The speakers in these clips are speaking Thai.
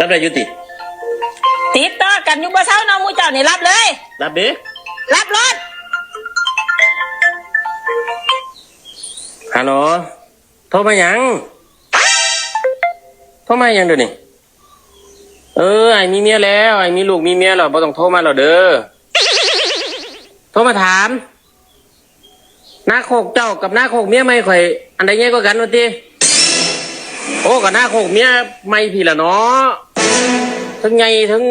รับได้อยุติ ติดต่อกันอยู่บ่เช้าเนาะหมูเจ้านี่รับเลย รับเด้อรับรถฮัลโหลโทรมาหยังโทรมาหยังเดี๋ยวนี้เออไอ้มีเมียแล้วไอ้มีลูกมีเมียแล้วบ่ต้องโทรมาหรอกเด้อโทรมาถามหน้าโคกเจ้ากับหน้าโคกเมียไม่ค่อยอันใดแย่กว่ากันวะติโอ้กับหน้าโคกเมียไม่พี่ละเนาะ ทั้งไงทั้ง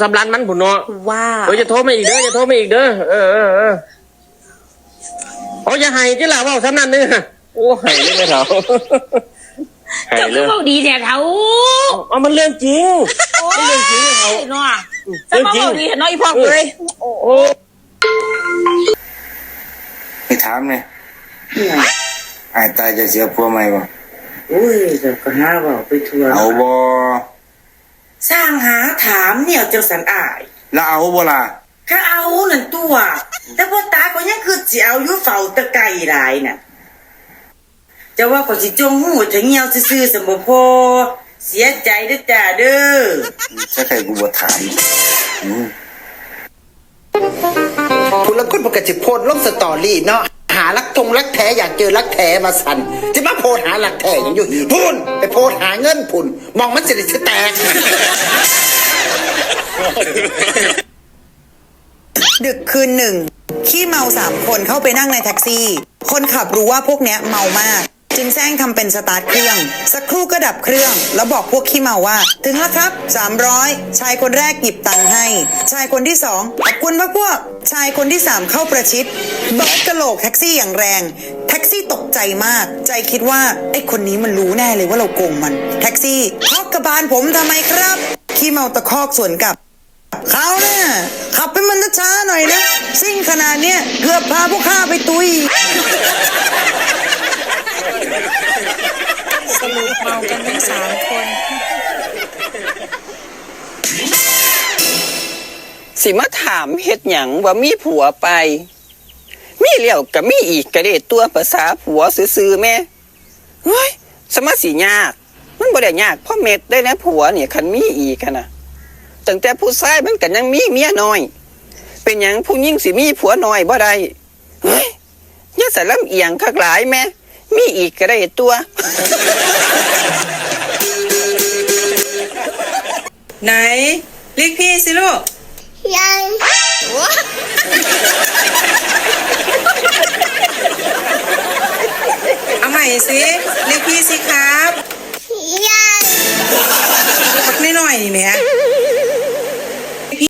สำรันมันผุนเนาะว้าเออจะโทรมาอีกเด้อจะโทรมาอีกเด้อเออเออเออโอ้ยอย่าให้ที่ละเว่าสำนันเด้อโอ้ให้เลยไหมเขาให้เจ้าเลยเว้าดีแท้เฒ่าเอามันเรื่องจริงเรื่องจริงเขาเนาะจะมาเว้าดีเนาะอีพ่อเลยโอ้ไปถามเนี่ยไอ้ตายจะเสียผัวไหมบ่อุ้ยเดี๋ยวก็หาว่ไปทัวร์เอาบ่สร้างหาามเนี่ยจังสันอายแล้วเอาบ่ล่ะถ้าเอานั่นตัว แต่พ่อตาก็ยังคือสิเอาอยู่เฝ้าตะไก่หลายน่ะจะว่าก็สิจงหูจะเงียวซื่อๆสมบ่พอเสียใจเด้อจ้าเด้อถ้าใครกูบ่ถามอืมคุณละคุณปกติโพสต์ลงสตอรี่เนาะหารักทงรักแท้อยากเจอรักแท้มาสันจะมาโพสต์หารักแท้อย่างอยู่หีพุ่นไปโพสต์หาเงินพุ่นมองมันสิริสแตก ดึกคืนหนึ่งขี้เมาสามคนเข้าไปนั่งในแท็กซี่ คนขับรู้ว่าพวกเนี้ยเมามาก จึงแซงทำเป็นสตาร์ทเครื่อง สักครู่ก็ดับเครื่อง แล้วบอกพวกขี้เมาว่า ถึงแล้วครับ 300 ชายคนแรกหยิบตังค์ให้ ชายคนที่สองขอบคุณพวกพวก ชายคนที่สามเข้าประชิดเบิร์ดกระโหลกแท็กซี่อย่างแรง แท็กซี่ตกใจมาก ใจคิดว่าไอ้คนนี้มันรู้แน่เลยว่าเราโกงมัน แท็กซี่เคาะกระบาลผมทำไมครับ ขี้เมาตะคอกสวนกลับเขาเนี่ยขับไปมันช้าๆหน่อยนะซิ่งขนาดเนี้ยเกือบพาพวกข้าไปตุยสรุปเมากันทั้งสามคนสิมาถามเฮ็ดหยังว่ามีผัวไป มีแล้วก็มีอีกก็ได้ตัวภาษาผัวซื่อๆแม่เฮ้ยสมาสิยาก มันบ่ได้ยากเพราะเม็ดได้นะผัวเนี่ยคันมีอีกอะนะตั้งแต่ผู้ชายมันก็ยังมีเมียน้อย เป็นหยังผู้หญิงสิมีผัวน้อยบ่ได้เฮ้ยอย่าใส่ลำเอียงคักหลายแม่มีอีกก็ได้ตัว ไหนเรียกพี่สิลูกยังเอาใหม่สิ